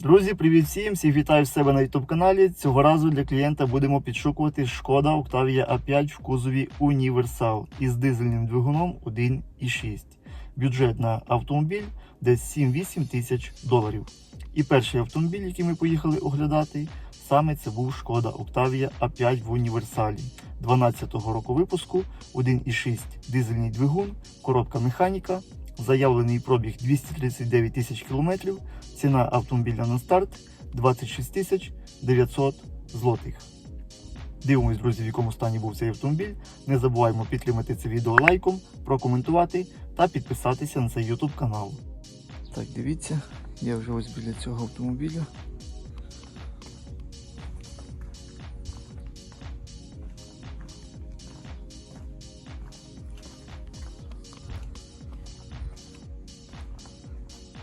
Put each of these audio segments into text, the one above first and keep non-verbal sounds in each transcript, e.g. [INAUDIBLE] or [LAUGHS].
Друзі, привіт всім! Всіх вітаю в себе на YouTube каналі. Цього разу для клієнта будемо підшукувати Шкода Octavia A5 в кузові Універсал із дизельним двигуном 1.6. Бюджет на автомобіль десь 7-8 тисяч доларів. І перший автомобіль, який ми поїхали оглядати, саме це був Шкода Octavia A5 в універсалі 12-го року випуску, 1.6 дизельний двигун, коробка механіка, заявлений пробіг 239 тисяч кілометрів. Ціна автомобіля на старт 26 тисяч 900 злотих. Дивимось, друзі, в якому стані був цей автомобіль. Не забуваємо підтримати це відео лайком, прокоментувати та підписатися на цей YouTube канал. Так, дивіться, я вже ось біля цього автомобіля.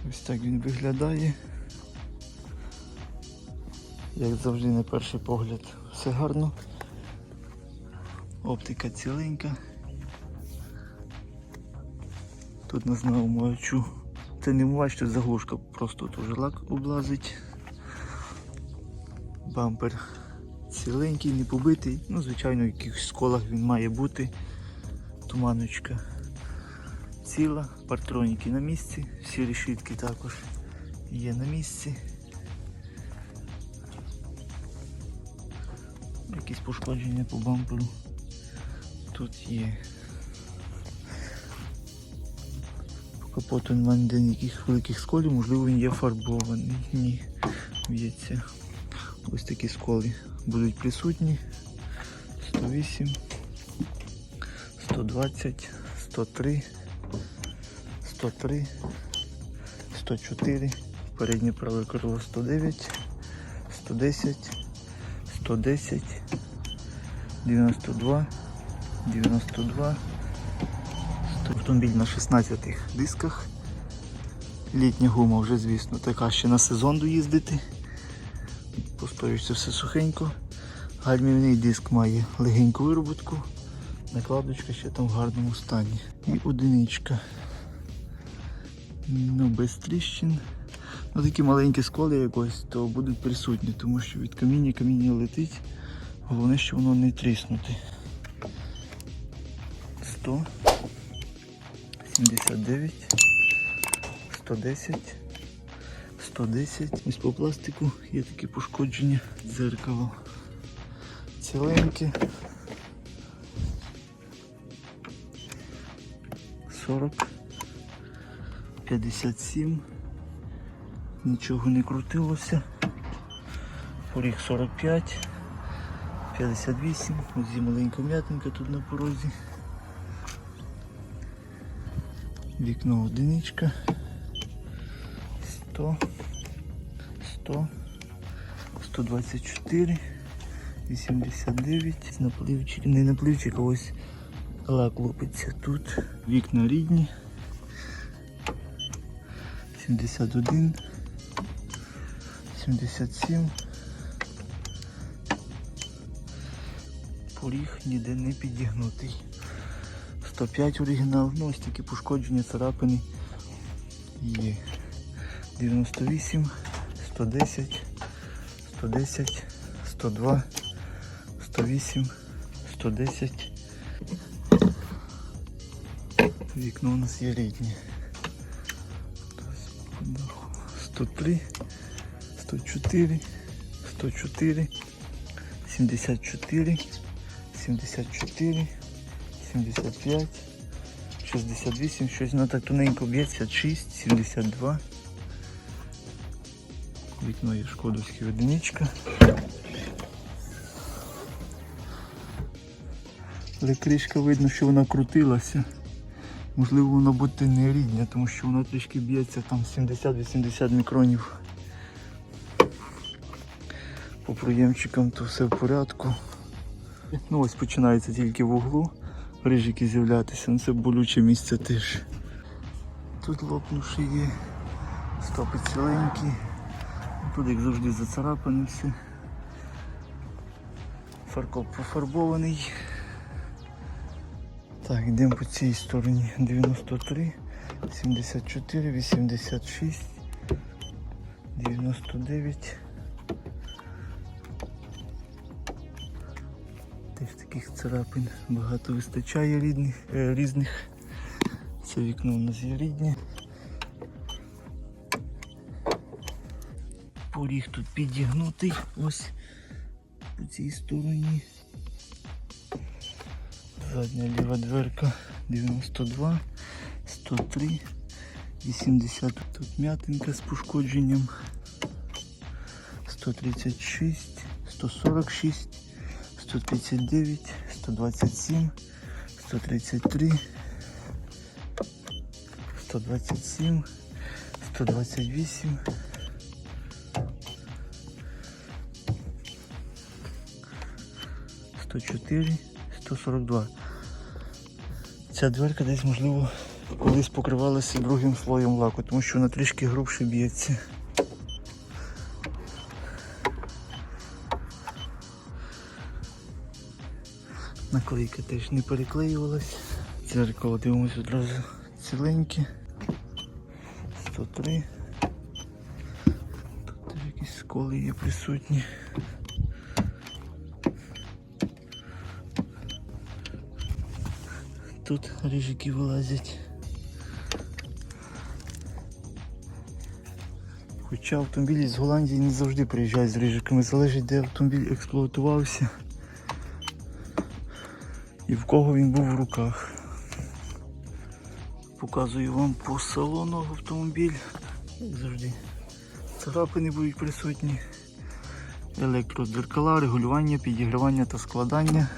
Ось так він виглядає. Як завжди на перший погляд все гарно. Оптика ціленька. Тут на знавомачу. Це не мувач, тут заглушка, просто теж лак облазить. Бампер ціленький, не побитий. Ну, звичайно, в якихось сколах він має бути. Туманочка ціла, партроніки на місці, всі решітки також є на місці. Якісь пошкодження по бамперу тут є. По капоту немає ніде ніяких великих сколів, можливо він є фарбований. Ні, б'ється. Ось такі сколи будуть присутні. 108, 120, 103. 103, 104, переднє праве крило 109, 110, 110, 92, 92, автомобіль на 16 дисках. Літня гума вже, звісно, така ще на сезон доїздити. Постоюється все сухенько. Гальмівний диск має легеньку вироботку. Накладочка ще там в гарному стані. І одиничка. Ну, без тріщин. Ну, такі маленькі сколи якось, то будуть присутні, тому що від каміння каміння летить. Головне, що воно не тріснути. 100, 79, 110, 110. Ось по пластику є такі пошкодження. Дзеркало ціленьке. 40. 57. Нічого не крутилося. Поріг 45, 58. Ось маленька м'ятинка тут на порозі. Вікно одиничка. 100, 100, 124, 89. Напливчик, не напливчик, а ось лак лупиться тут. Вікна рідні. 71, 77. Поріг ніде не підігнутий. 105 оригінал, ну ось такі пошкодження, царапини є. 98, 110, 110, 102, 108, 110. Вікно у нас є рідні. 103, 104, 104, 74, 74, 75, 68, щось воно так тоненько б'ється, 76, 72. Вікно є шкодовське одиничка. Але кришка видно, що вона крутилася. Можливо, воно бути не рідне, тому що воно трішки б'ється там 70-80 мікронів. По проємчикам то все в порядку. Ну ось починається тільки в углу рижики з'являтися, ну це болюче місце теж. Тут лопнувши є, стопи ціленькі, тут як завжди зацарапане все. Фаркоп пофарбований. Так, йдемо по цій стороні. 93, 74, 86, 99. Теж таких царапин багато вистачає рідних, е, різних. Це вікно у нас є рідне. Поріг тут підігнутий ось по цій стороні. Задня ліва дверка 92, 103, 80. Тут м'ятинка з пошкодженням. 136, 146, 139, 127, 133, 127, 128. Сто чотири, сто сорок два. Ця дверка десь, можливо, колись покривалася другим слоєм лаку, тому що вона трішки грубше б'ється. Наклейка теж не переклеювалась. Дзеркало дивимося одразу ціленьке. 103. Тут якісь сколи є присутні. Тут рижики вилазять. Хоча автомобілі з Голландії не завжди приїжджають з рижиками, залежить де автомобіль експлуатувався і в кого він був в руках. Показую вам по салону автомобіль. Завжди. Царапини будуть присутні. Електродзеркала, регулювання, підігрівання та складання.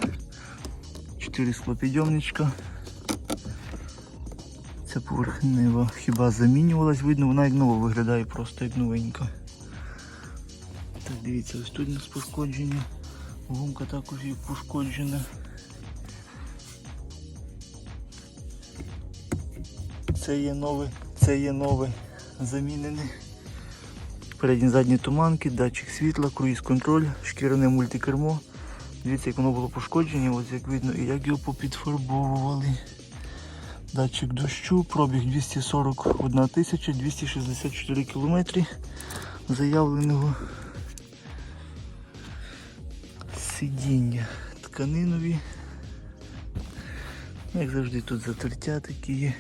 4 склопідйомничка. Ця поверхнева хіба замінювалась, видно, вона як нова виглядає, просто як новенька. Так, дивіться, ось тут у нас пошкодження. Гумка також є пошкоджена. Це є нове, це є нове замінене. Передні задні туманки, датчик світла, круїз контроль, шкіряне мультикермо. Дивіться, як воно було пошкоджене, ось як видно, і як його попідфарбовували. Датчик дощу, пробіг 241 тисяча 264 кілометри заявленого сидіння тканинові. Як завжди тут затертя такі є.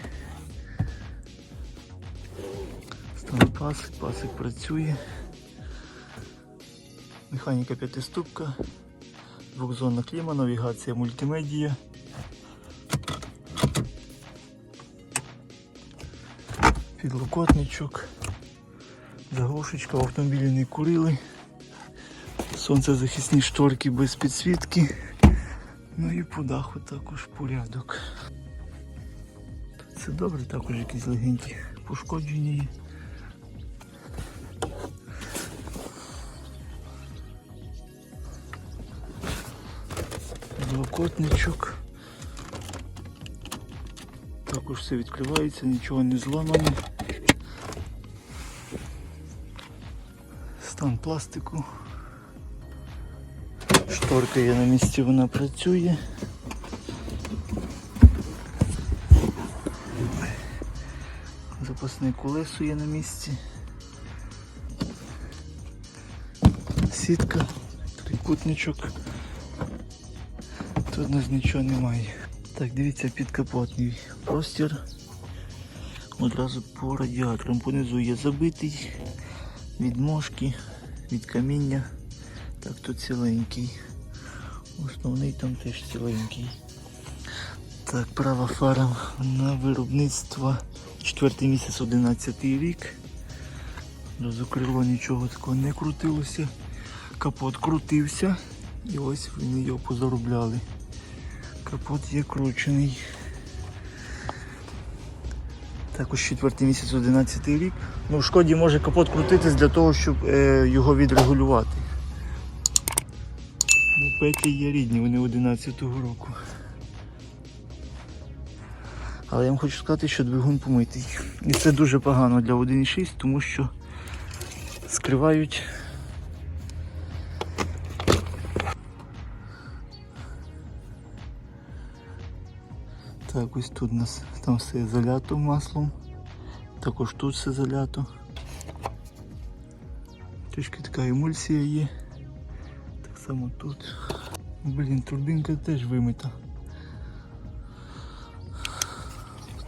Стан пасик, пасик працює. Механіка п'ятиступка, двохзонна кліма, навігація мультимедія. Підлокотничок, заглушечка в автомобілі не курили. Сонцезахисні шторки без підсвітки. Ну і по даху також порядок. Це добре, також якісь легенькі пошкодження є. Підлокотничок. Також все відкривається, нічого не зламано. Стан пластику. Шторка є на місці, вона працює. Запасне колесо є на місці. Сітка, трикутничок. Тут у нас нічого немає. Так, дивіться, підкапотний простір. Одразу по радіаторам понизу є забитий від мошки, від каміння. Так, тут ціленький. Основний там теж ціленький. Так, права фара на виробництво. Четвертий місяць, 11 рік. Розокрило нічого такого не крутилося. Капот крутився. І ось вони його позаробляли. Капот є кручений. Також четвертий місяць 11 рік. Ну, в шкоді може капот крутитись для того, щоб е, його відрегулювати. Ну, петлі є рідні, вони 11-го року. Але я вам хочу сказати, що двигун помитий. І це дуже погано для 1.6, тому що скривають Так, ось тут у нас там все залято маслом. Також тут все залято. Трішки така емульсія є. Так само тут. Блін, турбінка теж вимита.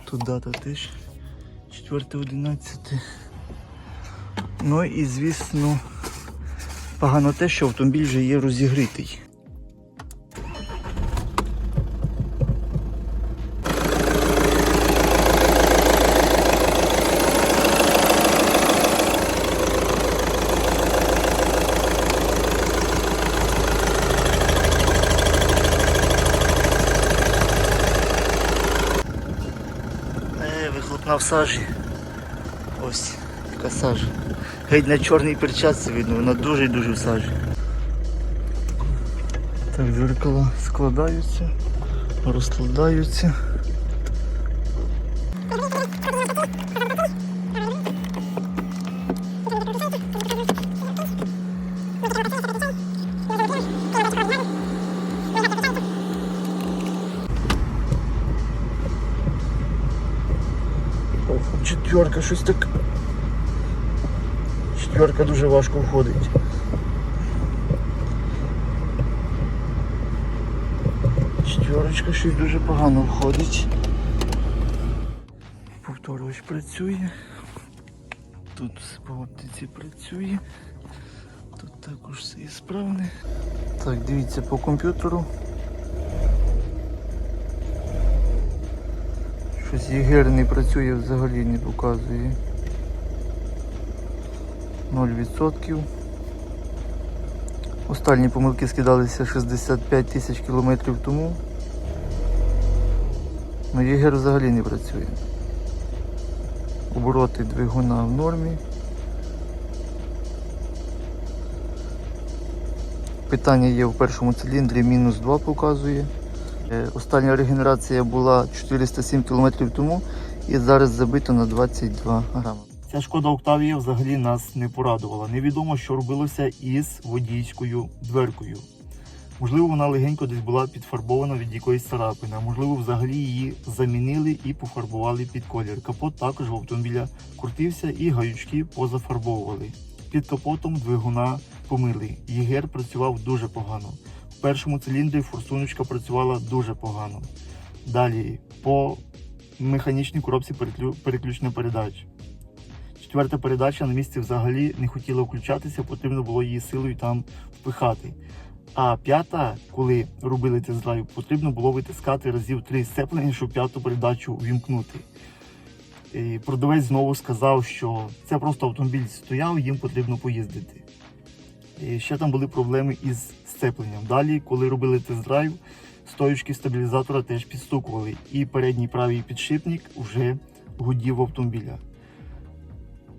Тут дата теж 4.11. Ну і звісно, погано те, що автомобіль вже є розігрітий. Е, вихлопна в сажі. Ось така сажа. Геть на чорній перчатці видно, вона дуже-дуже в сажі. Так, зеркала складаються, розкладаються. Четверка, щось так. Четверка дуже важко входить. Четверочка щось дуже погано входить. Повторювач працює. Тут все по оптиці працює. Тут також все є справне. Так, дивіться по комп'ютеру. Щось ЄГР не працює взагалі, не показує. 0%. Останні помилки скидалися 65 тисяч кілометрів тому. Но ЄГР взагалі не працює. Обороти двигуна в нормі. Питання є в першому циліндрі, мінус 2 показує. Е, Остання регенерація була 407 км тому і зараз забито на 22 грами. Ця шкода Октавія взагалі нас не порадувала. Невідомо, що робилося із водійською дверкою. Можливо, вона легенько десь була підфарбована від якоїсь царапини, а можливо, взагалі її замінили і пофарбували під колір. Капот також в автомобіля крутився і гаючки позафарбовували. Під капотом двигуна помили. ЄГР працював дуже погано. Першому циліндрі форсуночка працювала дуже погано. Далі по механічній коробці переклю- переключення передач. Четверта передача на місці взагалі не хотіла включатися, потрібно було її силою там впихати. А п'ята, коли робили тест-драйв, потрібно було витискати разів три сцеплення, щоб п'яту передачу вімкнути. І продавець знову сказав, що це просто автомобіль стояв, їм потрібно поїздити. І ще там були проблеми із сцепленням. Далі, коли робили тест-драйв, стоючки стабілізатора теж підстукували, і передній правий підшипник вже гудів автомобіля.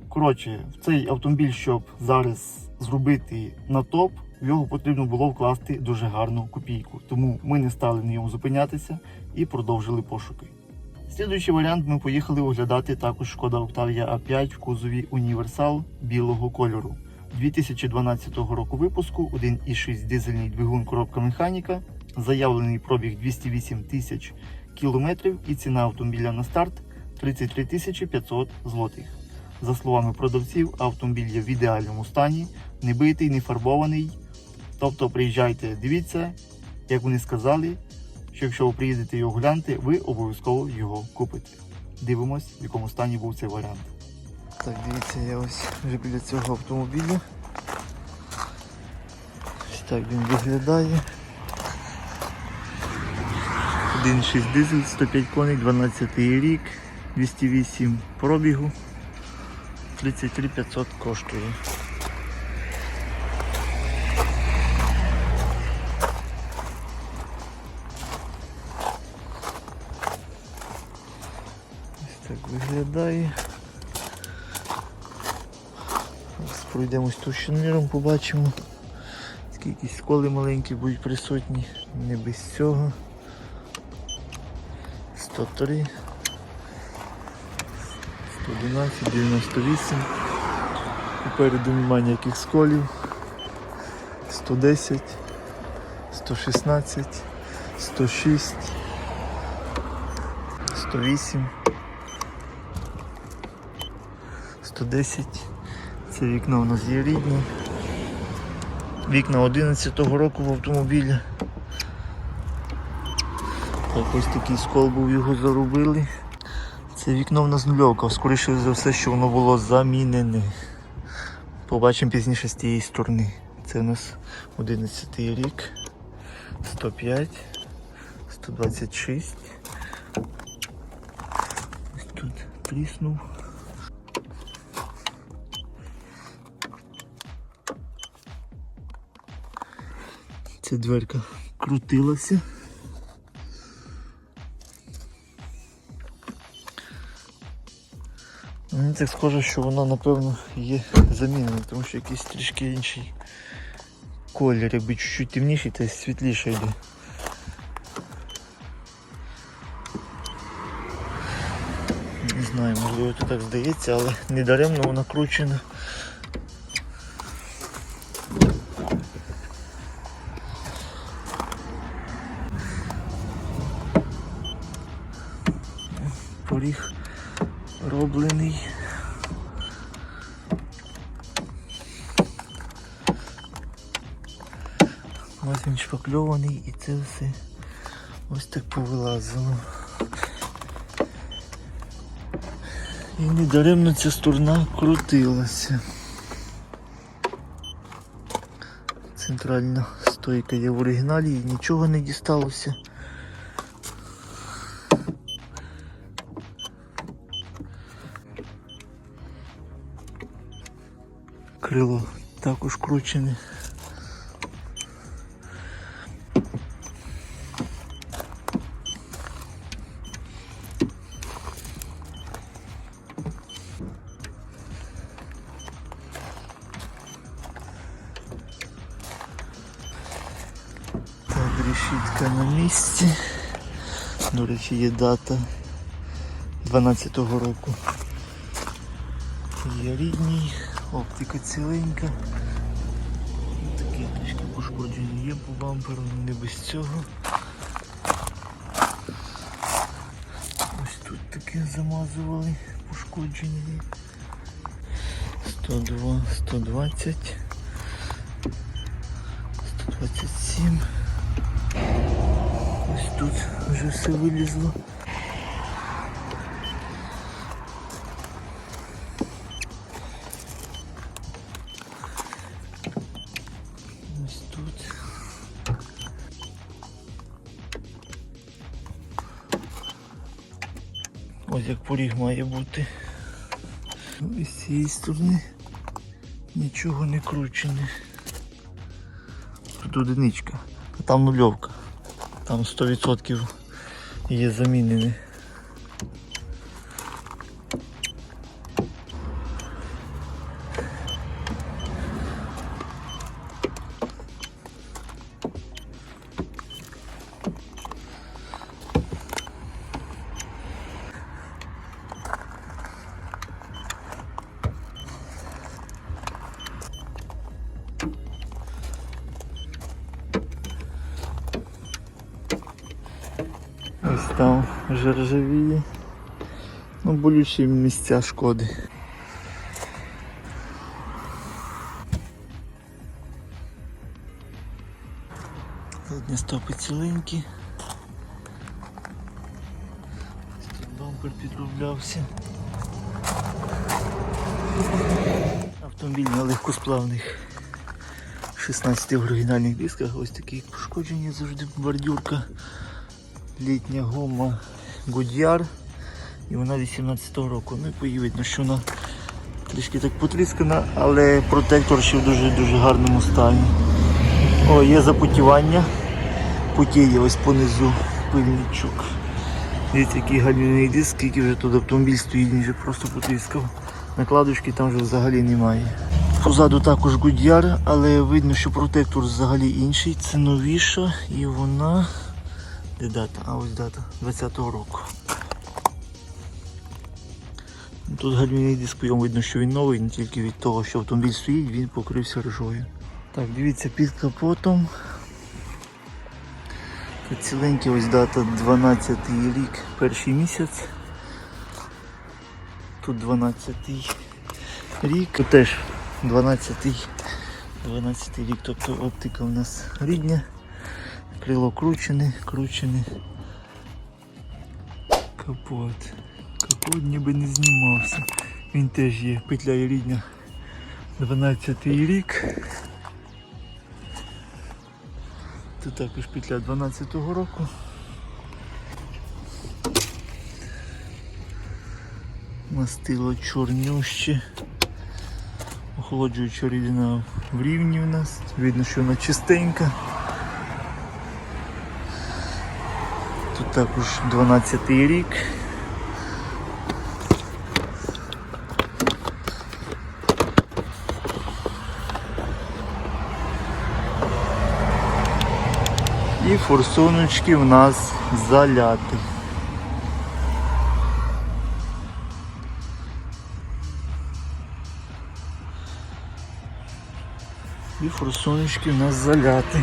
Коротше, в цей автомобіль, щоб зараз зробити на топ, в його потрібно було вкласти дуже гарну копійку. Тому ми не стали на ньому зупинятися і продовжили пошуки. Слідуючий варіант ми поїхали оглядати також шкода Octavia A5 в кузові Універсал білого кольору. 2012 року випуску 1,6 дизельний двигун коробка механіка, заявлений пробіг 208 тисяч кілометрів і ціна автомобіля на старт 33 тисячі 500 злотих. За словами продавців, автомобіль є в ідеальному стані, не битий, не фарбований. Тобто приїжджайте, дивіться, як вони сказали, що якщо ви приїдете його гляньте, ви обов'язково його купите. Дивимось, в якому стані був цей варіант. Так, дивіться, я ось вже біля цього автомобіля. Ось так він виглядає. 1.6 дизель, 105 коней, 12 рік, 208 пробігу. 33 500 коштує. Ось так виглядає. Зараз пройдемось товщиноміром, побачимо. Скільки сколи маленькі будуть присутні, не без цього. 103. 111, 98. Попереду немає ніяких сколів. 110, 116, 106, 108, 110. Це вікно у нас є рідні. Вікна 11-го року в автомобілі. Так, ось такий скол був, його заробили. Це вікно в нас нульовка, скоріше за все, що воно було замінене. Побачимо пізніше з тієї сторони. Це у нас 11 рік, 105, 126. Ось тут тріснув. Ця дверка крутилася. Мені так схоже, що вона напевно є замінена, тому що якийсь трішки інший колір, якби чуть-чуть темніший та світліше йде. Не знаю, можливо це так здається, але не даремно вона кручена. Він і це все ось так повилазило. І недаремно ця сторона крутилася. Центральна стойка є в оригіналі і нічого не дісталося. Крило також кручене. Решітка на місці. До речі, є дата 12-го року. Є рідній, оптика ціленька. Такі трішки пошкодження є по бамперу, не без цього. Ось тут таке замазували, пошкодження 102, 120, 127. Ось тут вже все вилізло. Ось тут. Ось як поріг має бути. Ну, і з цієї сторони нічого не кручене. Тут одиничка, а там нульовка. Там 100% є замінене. Ось там вже ржавіє. Ну, місця шкоди. Задні. Тут бампер підроблявся. Автомобіль на легкосплавних 16 оригінальних дисках. Ось такі пошкодження завжди бордюрка. Літня гума Goodyear і вона 18-го року. Ну і видно, що вона трішки так потріскана, але протектор ще в дуже-дуже гарному стані. О, є запотівання. Потіє ось понизу пильничок. Дивіться, який гальмівний диск, скільки вже тут автомобіль стоїть, він вже просто потріскав. Накладочки там вже взагалі немає. Позаду також Goodyear, але видно, що протектор взагалі інший. Це новіша і вона. Де дата? А ось дата 20-го року. Тут гальмівний диск ньому видно, що він новий, не тільки від того, що автомобіль стоїть, він покрився ржою. Так, дивіться під капотом. Тут ціленький ось дата 12 рік, перший місяць. Тут 12 рік. Тут теж 12-й 12 рік, тобто оптика у нас рідня. Крило кручене, кручене. Капот. Капот ніби не знімався. Він теж є, петля є рідня. 12 рік. Тут також петля 12-го року. Мастило чорнюще. Охолоджуюча рідина в рівні в нас. Видно, що вона чистенька. Тут також 12 рік. І форсуночки в нас заляти. І форсуночки в нас заляти.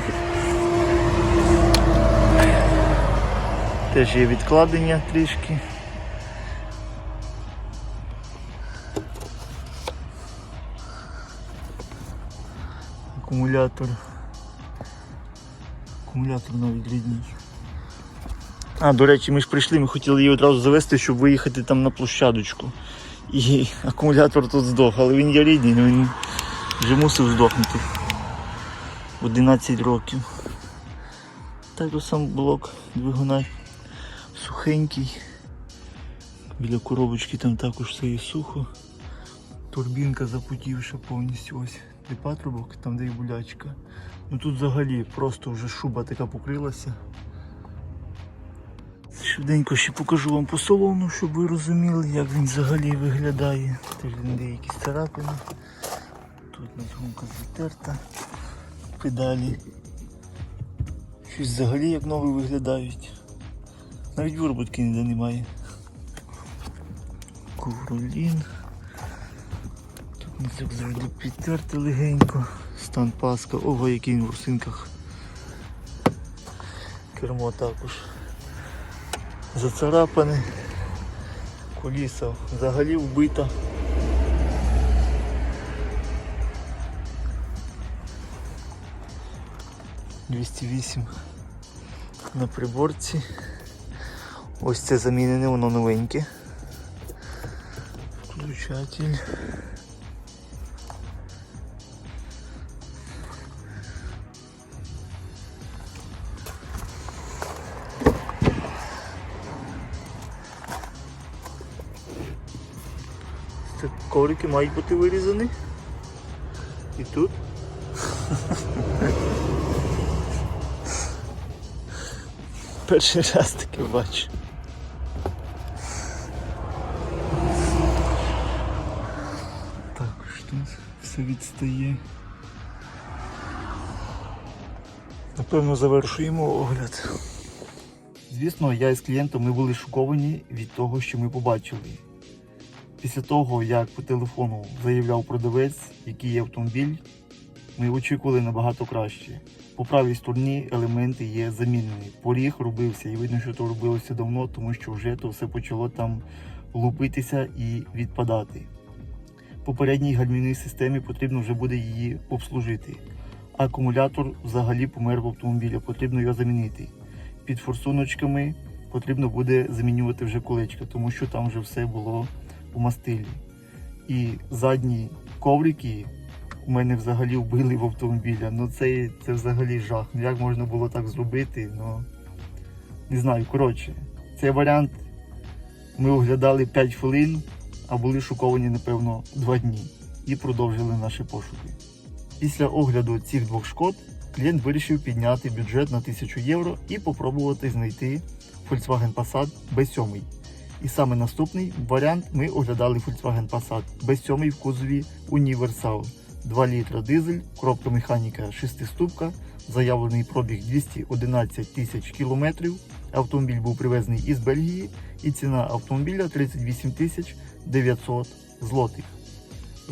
Теж є відкладення трішки. Акумулятор. Акумулятор навіть рідний. А, до речі, ми ж прийшли, ми хотіли її одразу завести, щоб виїхати там на площадочку. І [LAUGHS] акумулятор тут здох, але він є рідний, але він вже мусив здохнути. 11 років. Так сам блок двигуна сухенький. Біля коробочки там також все є сухо. Турбінка запутівша повністю ось. Три патрубок, там де і булячка. Ну тут взагалі просто вже шуба така покрилася. Швиденько ще покажу вам по салону, щоб ви розуміли, як він взагалі виглядає. Теж він де якісь царапини. Тут надгонка затерта. Педалі. Щось взагалі як нові виглядають. Навіть вироботки ніде немає. Ковролін. Тут не так завжди підтерти легенько. Стан паска. Ого, який він в русинках. Кермо також. Зацарапане. Коліса взагалі вбита. Двісті вісім на приборці. Ось це замінене, воно новеньке. Включатель. Коврики мають бути вирізані. І тут. Перший раз таке бачу. Також тут все відстає. Напевно, завершуємо огляд. Звісно, я із клієнтом ми були шоковані від того, що ми побачили. Після того, як по телефону заявляв продавець, який є автомобіль, ми очікували набагато краще. По правій стороні елементи є замінені. Поріг робився, і видно, що то робилося давно, тому що вже то все почало там лупитися і відпадати. По передній гальмівній системі потрібно вже буде її обслужити. Акумулятор взагалі помер в автомобілі, потрібно його замінити. Під форсуночками потрібно буде замінювати вже колечка, тому що там вже все було у мастилі. І задні коврики у мене взагалі вбили в автомобіля. Ну це, це взагалі жах. Ну як можна було так зробити? Ну не знаю. Коротше, цей варіант ми оглядали 5 хвилин, а були шоковані, напевно, 2 дні і продовжили наші пошуки. Після огляду цих двох шкод клієнт вирішив підняти бюджет на 1000 євро і попробувати знайти Volkswagen Passat B7. І саме наступний варіант ми оглядали Volkswagen Passat B7 в кузові Універсал. 2 літра дизель, коробка механіка 6 ступка, заявлений пробіг 211 тисяч кілометрів. Автомобіль був привезений із Бельгії і ціна автомобіля 38 тисяч 900 злотих.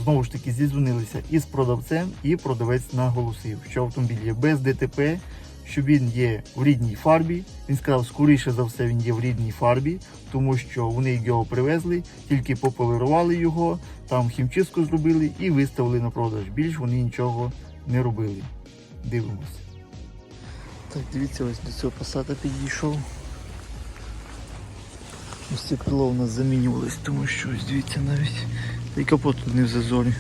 Знову ж таки зізвонилися із продавцем, і продавець наголосив, що автомобіль є без ДТП, що він є в рідній фарбі. Він сказав, скоріше за все він є в рідній фарбі, тому що вони його привезли, тільки пополирували його, там хімчистку зробили і виставили на продаж. Більш вони нічого не робили. Дивимось. Так, дивіться, ось до цього посада підійшов. Ось це крило у нас замінювалось, тому що ось дивіться навіть. Й капот тут не в зазорі.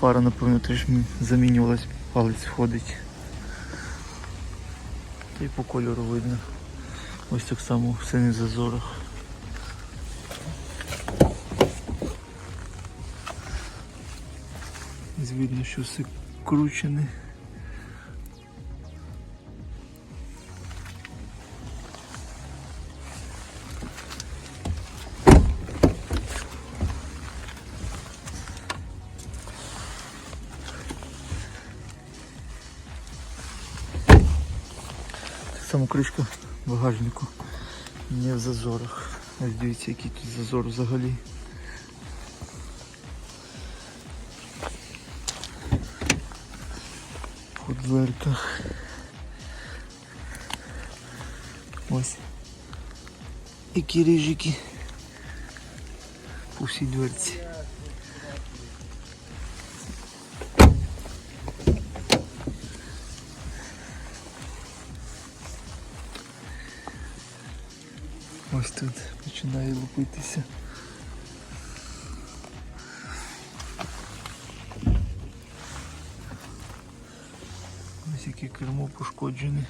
Фара, напевно, теж замінювалась, палець входить. Й по кольору видно. Ось так само в синих зазорах. Звідно, що все кручене. Кришка багажнику не в зазорах. Ось дивіться, який тут зазор взагалі. По дверках. Ось. Які ріжики по всій дверці. Ось тут починає лупитися. Ось яке кермо пошкоджене.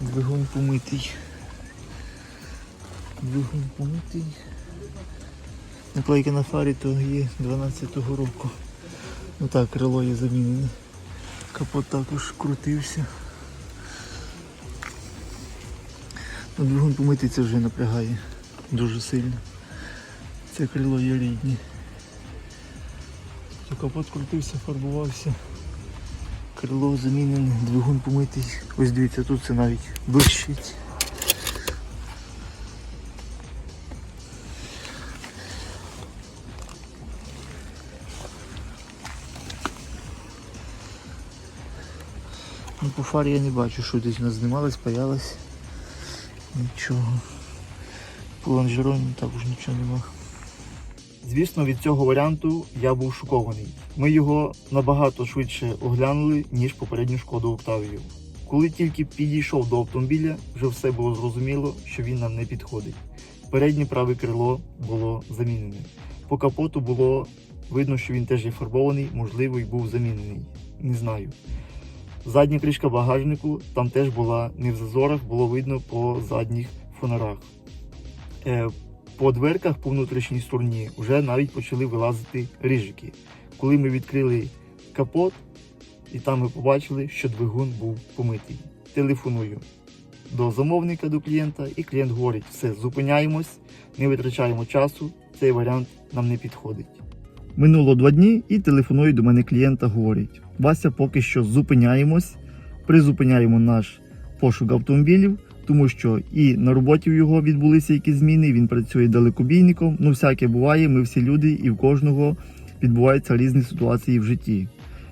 Двигун помитий. Двигун помитий. Наклейка на фарі то є 12-го року. Ну так, крило є замінене. Капот також крутився. Ну, двигун помитий це вже напрягає дуже сильно. Це крило є рідне. То капот крутився, фарбувався. Крило замінене, двигун помитий. Ось дивіться, тут це навіть блищить. По фарі я не бачу, що десь вона знімалась, паялась. Нічого. По лонжероні також нічого нема. Звісно, від цього варіанту я був шокований. Ми його набагато швидше оглянули, ніж попередню шкоду Октавію. Коли тільки підійшов до автомобіля, вже все було зрозуміло, що він нам не підходить. Переднє праве крило було замінене. По капоту було видно, що він теж є фарбований, можливо, і був замінений. Не знаю. Задня кришка багажнику там теж була не в зазорах, було видно по задніх фонарах. Е, по дверках по внутрішній стороні вже навіть почали вилазити рижики. Коли ми відкрили капот, і там ми побачили, що двигун був помитий. Телефоную до замовника, до клієнта, і клієнт говорить: все, зупиняємось, не витрачаємо часу, цей варіант нам не підходить. Минуло два дні і телефонує до мене клієнта, говорить: Вася, поки що зупиняємось, призупиняємо наш пошук автомобілів, тому що і на роботі в його відбулися якісь зміни. Він працює далекобійником. Ну, всяке буває. Ми всі люди, і в кожного відбуваються різні ситуації в житті.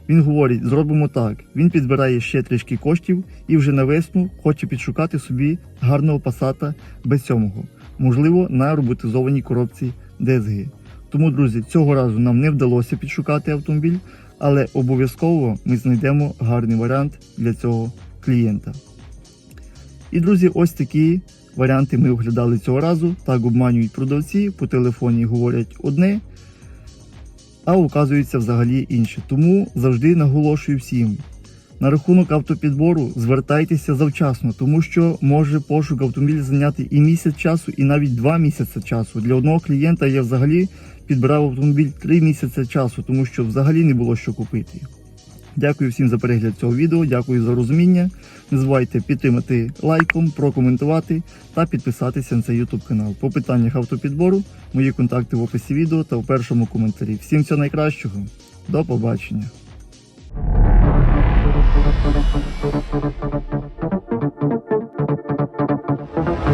Він говорить: зробимо так. Він підбирає ще трішки коштів і вже на весну хоче підшукати собі гарного пасата без сьомого, можливо, на роботизованій коробці DSG. Тому, друзі, цього разу нам не вдалося підшукати автомобіль, але обов'язково ми знайдемо гарний варіант для цього клієнта. І, друзі, ось такі варіанти ми оглядали цього разу. Так обманюють продавці, по телефоні говорять одне, а оказується взагалі інше. Тому завжди наголошую всім. На рахунок автопідбору звертайтеся завчасно, тому що може пошук автомобіля зайняти і місяць часу, і навіть два місяці часу. Для одного клієнта я взагалі підбирав автомобіль три місяці часу, тому що взагалі не було що купити. Дякую всім за перегляд цього відео, дякую за розуміння. Не забувайте підтримати лайком, прокоментувати та підписатися на цей YouTube канал. По питаннях автопідбору мої контакти в описі відео та в першому коментарі. Всім всього найкращого. До побачення. thank you.